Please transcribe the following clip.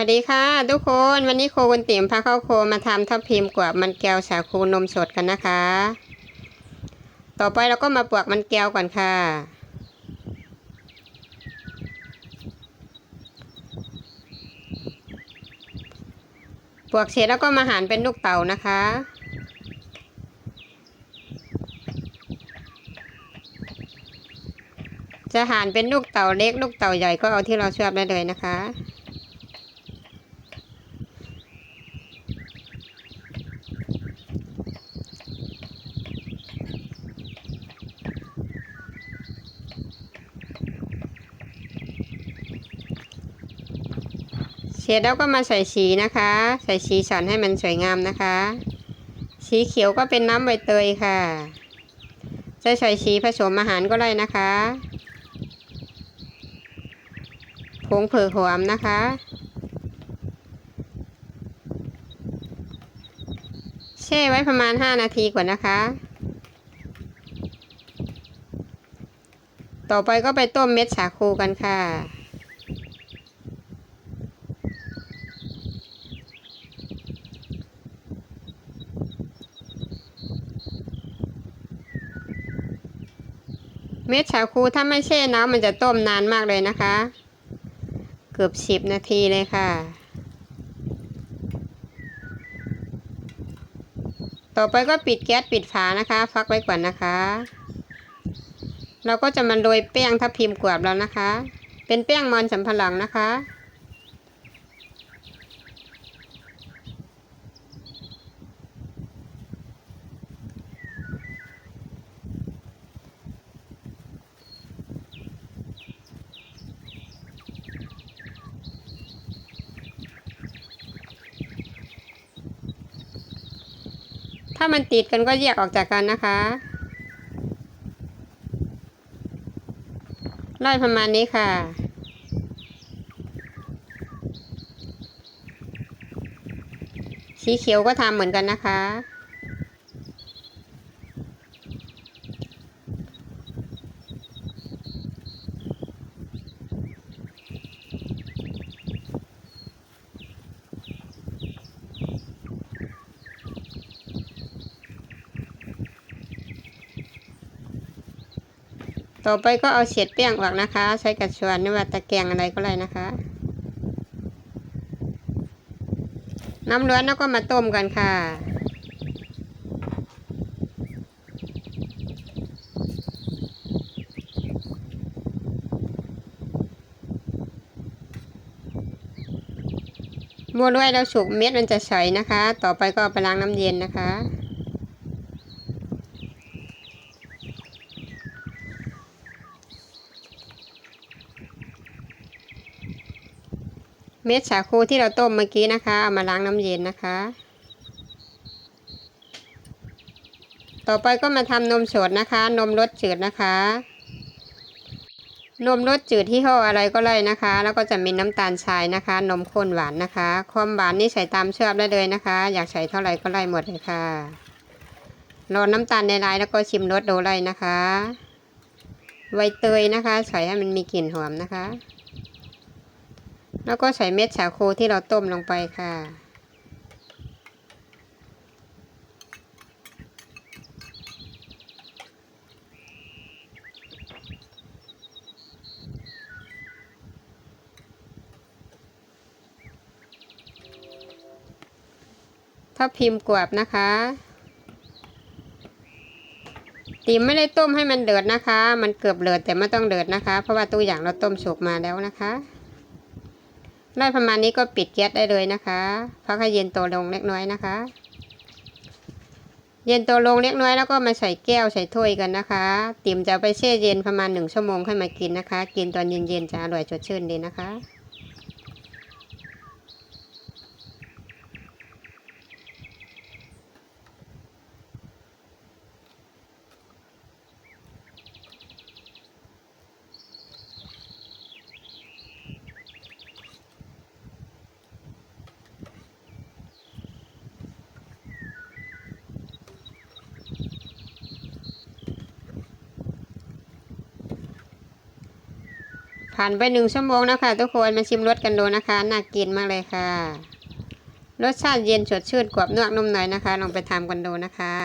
วัสดีค่ะ ทุกคนวันนี้โคกุนติ๋มพาเข้าโคมาทำทับพิมพ์กว่ามันแก้วสาคูนมสดกันนะคะ ต่อไปเราก็มาปลวกมันแก้วก่อนค่ะ ปลวกเสร็จแล้วก็มาหั่นเป็นลูกเต๋านะคะจะหั่นเป็นลูกเต๋าเล็กลูกเต๋าใหญ่ก็เอาที่เราชอบได้เลยนะคะ เสร็จแล้วก็มาใส่สีนะคะ ใส่สีสันให้มันสวยงามนะคะ สีเขียวก็เป็นน้ำใบเตยค่ะ จะใส่สีผสมอาหารก็ได้นะคะผงเผือกหอมนะคะ แช่ไว้ประมาณ 5 นาทีก่อนนะคะ ต่อไปก็ไปต้มเม็ดสาคูกันค่ะ เม็ดชาคูถ้าไม่แช่น้ำมันจะต้มนานมากเลยนะคะ เกือบสิบนาทีเลยค่ะ ต่อไปก็ปิดแก๊สปิดฝานะคะ ฟักไว้ก่อนนะคะ เราก็จะมาโรยแป้งทับพิมพ์กวาบแล้วนะคะ เป็นแป้งมันสำปะหลังนะคะ ถ้ามันติดกันก็แยกออกจากกันนะคะ ไล่ประมาณนี้ค่ะ สีเขียวก็ทำเหมือนกันนะคะ ต่อไปก็เอาเศษแป้งออกนะคะ ใช้กระชวนไม่ว่าตะแกรงอะไรก็ได้นะคะ น้ำร้อนแล้วก็มาต้มกันค่ะมัวด้วยเราสุกเม็ดมันจะใสนะคะ ต่อไปก็เอาไปล้างน้ำเย็นนะคะ เม็ดสาคูที่เราต้มเมื่อกี้นะคะ เอามาล้างน้ำเย็นนะคะ ต่อไปก็มาทำนมสดนะคะ นมรสจืดนะคะ นมรสจืดที่ห่ออะไรก็ได้นะคะ แล้วก็จะมีน้ำตาลทรายนะคะ นมข้นหวานนะคะ ความหวานนี่ใส่ตามชอบได้เลยนะคะ อยากใส่เท่าไหร่ก็ได้หมดเลยค่ะรอน้ำตาลในลายแล้วก็ชิมรสดูเลยนะคะ ใบเตยนะคะ ใส่ให้มันมีกลิ่นหอมนะคะ แล้วก็ใส่เม็ดสาคูที่เราต้มลงไปค่ะ ถ้าพิมพ์กวาบนะคะ ตีมไม่ได้ต้มให้มันเดือดนะคะ มันเกือบเดือดแต่ไม่ต้องเดือดนะคะ เพราะว่าตัวอย่างเราต้มสุกมาแล้วนะคะ ได้ประมาณนี้ก็ปิดแก๊สได้เลยนะคะพักให้เย็นตัวลงเล็กน้อยนะคะ เย็นตัวลงเล็กน้อยแล้วก็มาใส่แก้วใส่ถ้วยกันนะคะ ติ่มจะไปแช่เย็นประมาณหนึ่งชั่วโมงค่อยมากินนะคะ กินตอนเย็นๆจะอร่อยสดชื่นดีนะคะ ผ่านไปหนึ่งชั่วโมงนะคะทุกคนมาชิมรสกันดูนะคะน่ากินมากเลยค่ะ รสชาติเย็นสดชื่นกรอบนอกนุ่มหนนะคะ ลองไปทำกันดูนะคะ